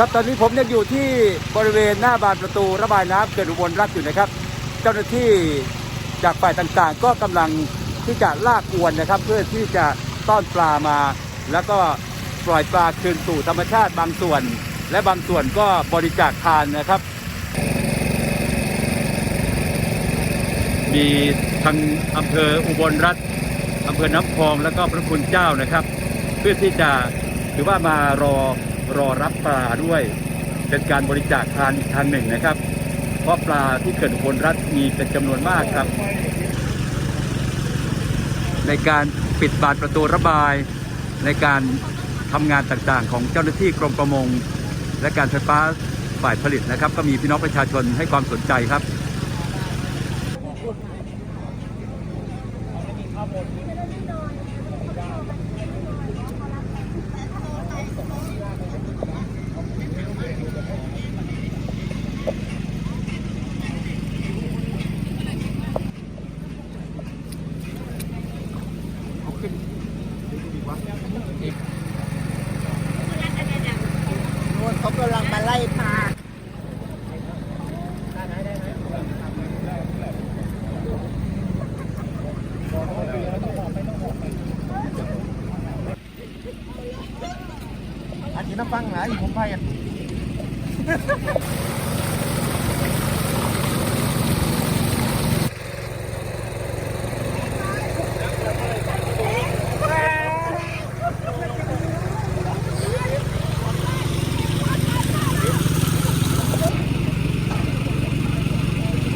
ครับตอนนี้ผมยังอยู่ที่บริเวณหน้าบานประตูระบายน้ำเขื่อนอุบลรัฐอยู่นะครับ เจ้าหน้าที่จากฝ่ายต่างๆ ก็กำลังที่จะลากอวนนะครับ เพื่อที่จะต้อนปลามา แล้วก็ปล่อยปลาคืนสู่ธรรมชาติบางส่วน และบางส่วนก็บริจาคทานนะครับ มีทางอำเภออุบลรัฐอำเภอน้ำพองแล้วก็พระคุณเจ้านะครับ เพื่อที่จะถือว่ามารอ รอรับปลาด้วย เป็นการบริจาคทานอีกทางหนึ่งนะครับ เพราะปลาที่เขื่อนอุบลรัฐมีเป็นจำนวนมากครับ ในการปิดบานประตูระบาย ในการทำงานต่างๆ ของเจ้าหน้าที่กรมประมง และการไฟฟ้าฝ่ายผลิตนะครับ ก็มีพี่น้องประชาชนให้ความสนใจครับ นู่นเขากำลังมาไล่ปลา อั น้ำฟังหาอยู่ผมพายัน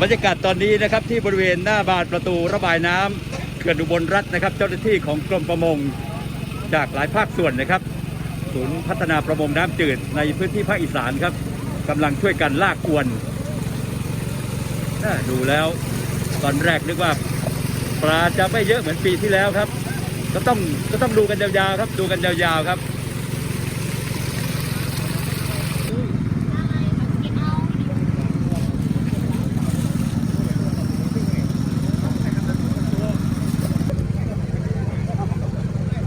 บรรยากาศตอนนี้นะครับที่บริเวณหน้าบานประตูระบายน้ำเขื่อนอุบลรัฐนะครับ เจ้าหน้าที่ของกรมประมงจากหลายภาคส่วนนะครับ ศูนย์พัฒนาประมงน้ำจืดในพื้นที่ภาคอีสานครับกำลังช่วยกันลากอวนดูแล้ว ตอนแรกนึกว่าปลาจะไม่เยอะเหมือนปีที่แล้วครับ ก็ต้องก็ต้องดูกันยาวๆครับ ดูกันยาวๆครับ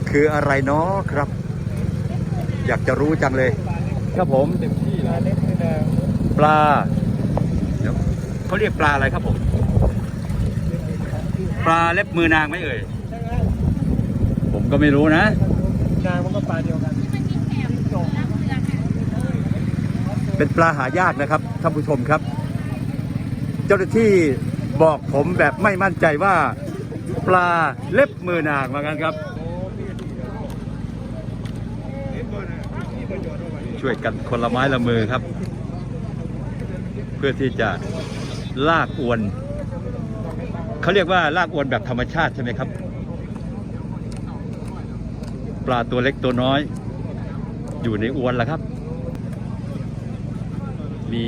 คืออะไรเนาะครับ อยากจะรู้จังเลย ครับผมเต็มที่แล้วเล็กไม่ได้ปลาเดี๋ยวเขาเรียกปลาอะไรครับผม ปลาเล็บมือนางไหมเอ่ยผมก็ไม่รู้นะนางมันก็ปลาเดียวกัน เป็นปลาหายากนะครับท่านผู้ชมครับ เจ้าหน้าที่บอกผมแบบไม่มั่นใจว่า ปลาเล็บมือนางมากันครับ ช่วยกันคนละไม้ละมือครับ เพื่อที่จะลากอวนเขาเรียกว่าลากอวนแบบธรรมชาติใช่ไหมครับ ปลาตัวเล็กตัวน้อย อยู่ในอวนแล้วครับ มี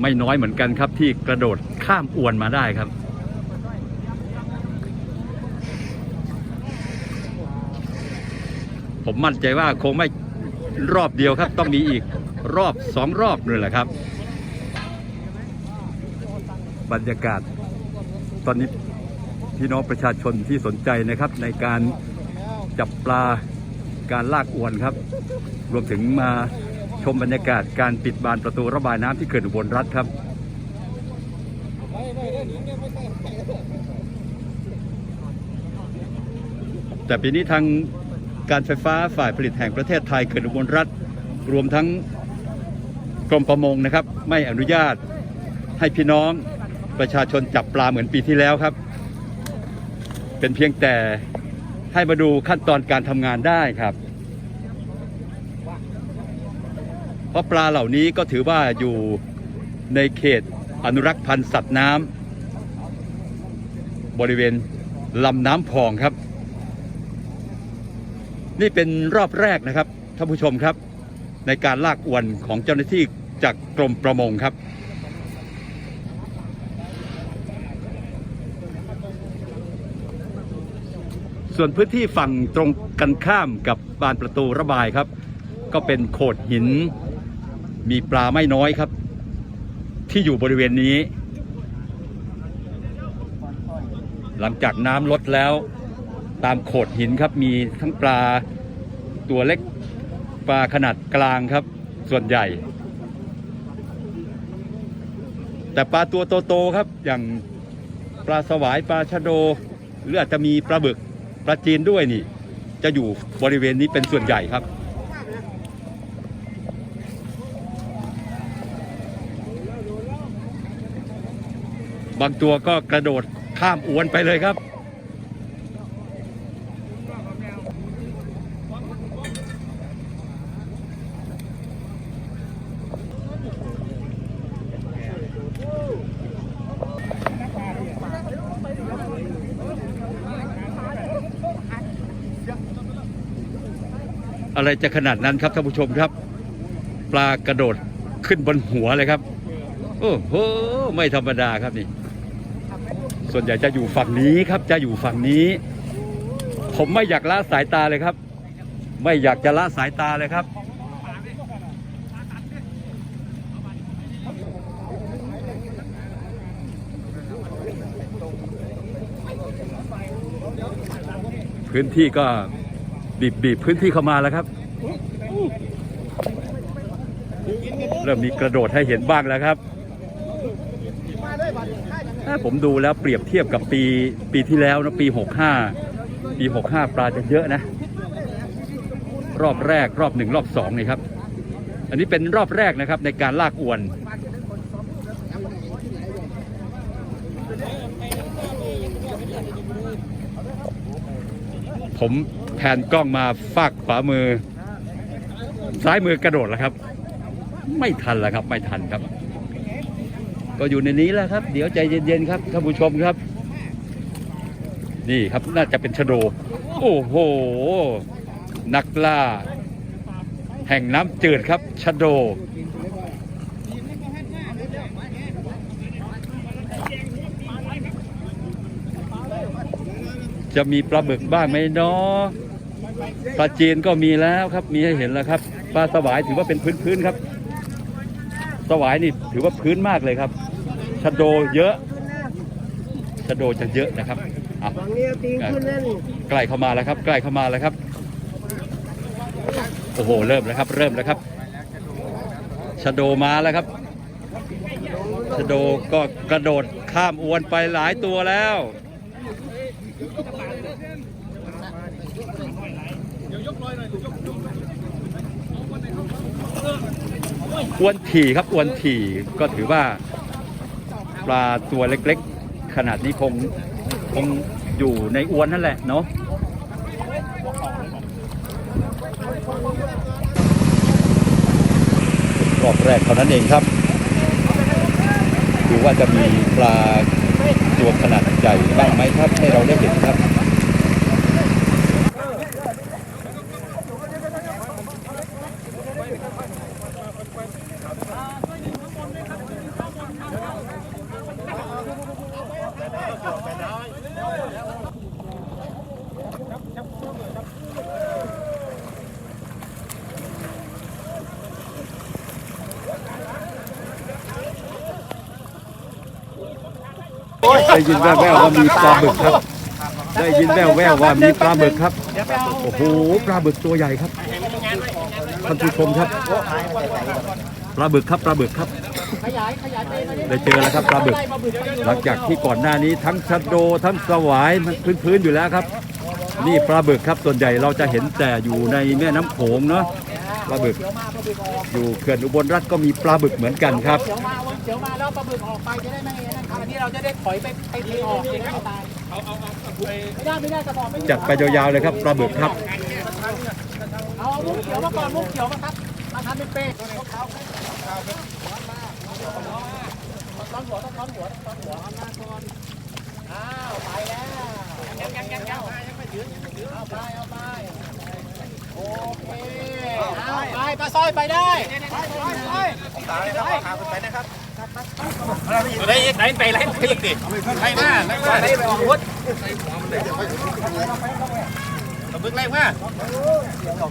ไม่น้อยเหมือนกันครับ ที่กระโดดข้ามอวนมาได้ครับผมมั่นใจว่าคงไม่ รอบเดียวครับ ต้องมีอีกรอบสองรอบเลยแหละครับ บรรยากาศ ตอนนี้พี่น้องประชาชนที่สนใจนะครับ ในการจับปลาการลากอวนครับ รวมถึงมาชมบรรยากาศการปิดบานประตูระบายน้ำที่เขื่อนอุบลรัฐครับแต่ปีนี้ทาง การไฟฟ้าฝ่ายผลิตแห่งประเทศไทยเขื่อนอุบลรัฐรวมทั้งกรมประมงนะครับ ไม่อนุญาตให้พี่น้องประชาชนจับปลาเหมือนปีที่แล้วครับ เป็นเพียงแต่ให้มาดูขั้นตอนการทำงานได้ครับ เพราะปลาเหล่านี้ก็ถือว่าอยู่ในเขตอนุรักษ์พันธุ์สัตว์น้ำบริเวณลำน้ำพองครับ นี่เป็นรอบแรกนะครับท่านผู้ชมครับ ในการลากอวนของเจ้าหน้าที่จากกรมประมงครับ ส่วนพื้นที่ฝั่งตรงกันข้ามกับบานประตูระบายครับ ก็เป็นโขดหิน มีปลาไม่น้อยครับ ที่อยู่บริเวณนี้ หลังจากน้ำลดแล้ว ตามโขดหินครับมีทั้งปลาตัวเล็กปลาขนาดกลางครับ ส่วนใหญ่ แต่ปลาตัวโตๆครับ อย่างปลาสวายปลาชะโด หรืออาจจะมีปลาบึกปลาจีนด้วยนี่ จะอยู่บริเวณนี้เป็นส่วนใหญ่ครับบางตัวก็กระโดดข้ามอวนไปเลยครับ อะไรจะขนาดนั้นครับท่านผู้ชมครับ ปลากระโดดขึ้นบนหัวเลยครับ โอ้โหไม่ธรรมดาครับนี่ ส่วนใหญ่จะอยู่ฝั่งนี้ครับจะอยู่ฝั่งนี้ ผมไม่อยากละสายตาเลยครับ ไม่อยากจะละสายตาเลยครับพื้นที่ก็ บีบบีบพื้นที่เข้ามาแล้วครับ เริ่มมีกระโดดให้เห็นบ้างแล้วครับ ถ้าผมดูแล้วเปรียบเทียบกับปีปีที่แล้วนะปี 65 ปี 65 ปลาจะเยอะนะ รอบแรกรอบหนึ่งรอบสองนี่ครับ อันนี้เป็นรอบแรกนะครับในการลากอวนผม แผนกล้องมาฝากขวามือ ซ้ายมือกระโดดแล้วครับ ไม่ทันแล้วครับ ไม่ทันครับ ก็อยู่ในนี้แล้วครับ เดี๋ยวใจเย็นๆครับท่านผู้ชมครับ นี่ครับน่าจะเป็นชโด โอ้โห นักล่า แห่งน้ำจืดครับชโด จะมีปลาบึกบ้างไหมเนาะปลาจีนก็มีแล้วครับ มีให้เห็นแล้วครับ ปลาสวายถือว่าเป็นพื้นๆครับ สวายนี่ถือว่าพื้นมากเลยครับชะโดเยอะชะโดจะเยอะนะครับอะฝั่งนี้เอาตีนขึ้นนั่นใกล้เข้ามาแล้วครับ ใกล้เข้ามาแล้วครับ โอ้โห เริ่มแล้วครับ เริ่มแล้วครับชะโดมาแล้วครับชะโดก็กระโดดข้ามอวนไปหลายตัวแล้ว อวนถี่ครับอวนถี่ก็ถือว่าปลาตัวเล็กๆ ขนาดนี้คงคงอยู่ในอวนนั่นแหละเนาะรอบแรกเท่านั้นเองครับ ดูว่าจะมีปลา ตัวขนาดใหญ่บ้างไหมครับให้เราได้เห็นครับ ได้ยินแว่วๆว่ามีปลาบึกครับ ได้ยินแว่วๆว่ามีปลาบึกครับ โอ้โห ปลาบึกตัวใหญ่ครับท่านผู้ชมครับ ปลาบึกครับ ปลาบึกครับ ได้เจอแล้วครับปลาบึก หลังจากที่ก่อนหน้านี้ทั้งชะโดทั้งสวายมันพื้นๆอยู่แล้วครับ นี่ปลาบึกครับ ส่วนใหญ่เราจะเห็นแต่อยู่ในแม่น้ำโขงเนาะ ปลาบึกอยู่เขื่อนอุบลรัฐก็มีปลาบึกเหมือนกันครับเดี๋ยวมาเดี๋ยวมาแล้วปลาบึกออกไปจะได้ไม่นะครับอันนี้เราจะได้ถอยไปไปเทออกอย่างนั้นตายเอาเอาไม่ได้ไม่ได้กระบอกไม่จัดไปยาวๆเลยครับปลาบึกครับเอามุกเขียวมาก่อนมุกเขียวมาครับมาทำเป็นเป้ต้อนหัวต้องต้อนหัวต้องต้อนหัวเอามาก่อนอ้าวไปแล้วยังยังยังยังยังไม่ถึงเอาไปเอาไปโอเคเอาไป ไปปลาสร้อยไปได้ไปไปไปไหนไหนไปไหนไปอีกดิไหนมาไหนมาไหนไปออกวุฒิเอาบึกไรมาเอา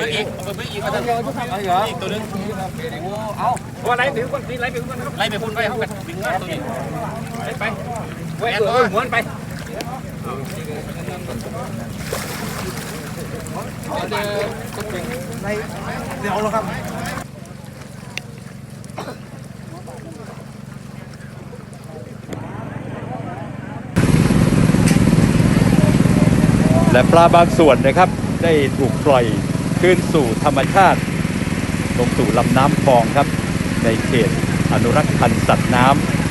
บึกอีกเอาบึกอีกมาทำอีกตัวนึงเอาว่าไหนถึงคนนี้ไหนไปคนไหนไปพุ่นไปเขากันดึงมาตัวนี้ไปไปแหวนตัวม้วนไป และปลาบางส่วนนะครับ ได้ถูกปล่อยขึ้นสู่ธรรมชาติ ลงสู่ลำน้ำฟองครับ ในเขตอนุรักษ์พันธุ์สัตว์น้ำ